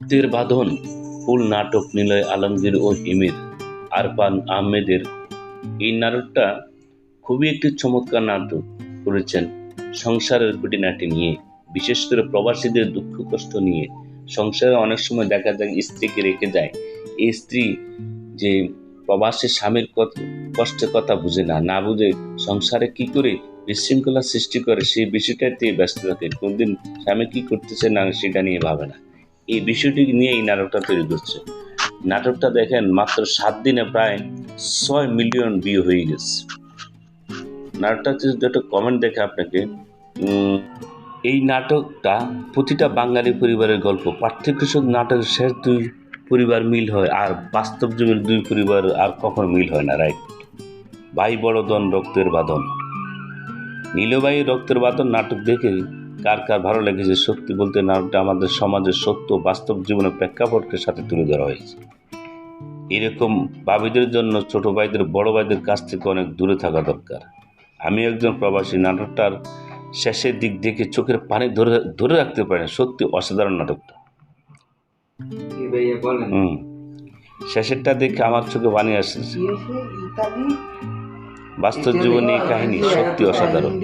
রক্তের বাঁধন ফুল নাটক নিলয় আলমগীর ও হিমির, আরফান আহমেদের। এই নাটকটা খুবই একটি চমৎকার নাটক করেছেন সংসারের খুঁটিনাটি নিয়ে, বিশেষ করে প্রবাসীদের দুঃখ কষ্ট নিয়ে। সংসারে অনেক সময় দেখা যায় স্ত্রীকে রেখে যায়। এই স্ত্রী যে প্রবাসী স্বামীর কষ্টের কথা বুঝে না না বুঝে সংসারে কি করে বিশৃঙ্খলা সৃষ্টি করে, সেই বিষয়টাতে ব্যস্ত থাকে। কোনদিন স্বামী কি করতেছে না সেটা নিয়ে ভাবে না। এই বিষয়টি নিয়ে এই নাটকটা তৈরি করছে। নাটকটা দেখেন মাত্র সাত দিনে প্রায় ছয় মিলিয়ন ভিউ হয়ে গেছে। নাটকটা যদি একটা কমেন্ট দেখে আপনাকে এই নাটকটা প্রতিটা বাঙালি পরিবারের গল্প। পার্থক্য শুধু নাটকের শেষ দুই পরিবার মিল হয়, আর বাস্তব যুগের দুই পরিবার আর কখন মিল হয় না রাইট ভাই বড় দন রক্তের বাঁধন। নীলবাই রক্তের বাঁধন নাটক দেখে কার কার ভালো লেগেছে সত্যি বলতে নাটকটা আমাদের সমাজের সত্য বাস্তব জীবনের প্রেক্ষাপটকে সাথে তুলে ধরা হয়েছে। এরকম ভাবিদের জন্য ছোট ভাইদের বড় ভাইদের কাছ থেকে অনেক দূরে থাকা দরকার। আমি একজন প্রবাসী নাটকটার শেষের দিক দেখে চোখের পানি ধরে ধরে রাখতে পারি না। সত্যি অসাধারণ নাটকটা। হুম। শেষেরটা দেখে আমার চোখে পানি আসছে বাস্তব জীবনে কাহিনী সত্যি অসাধারণ।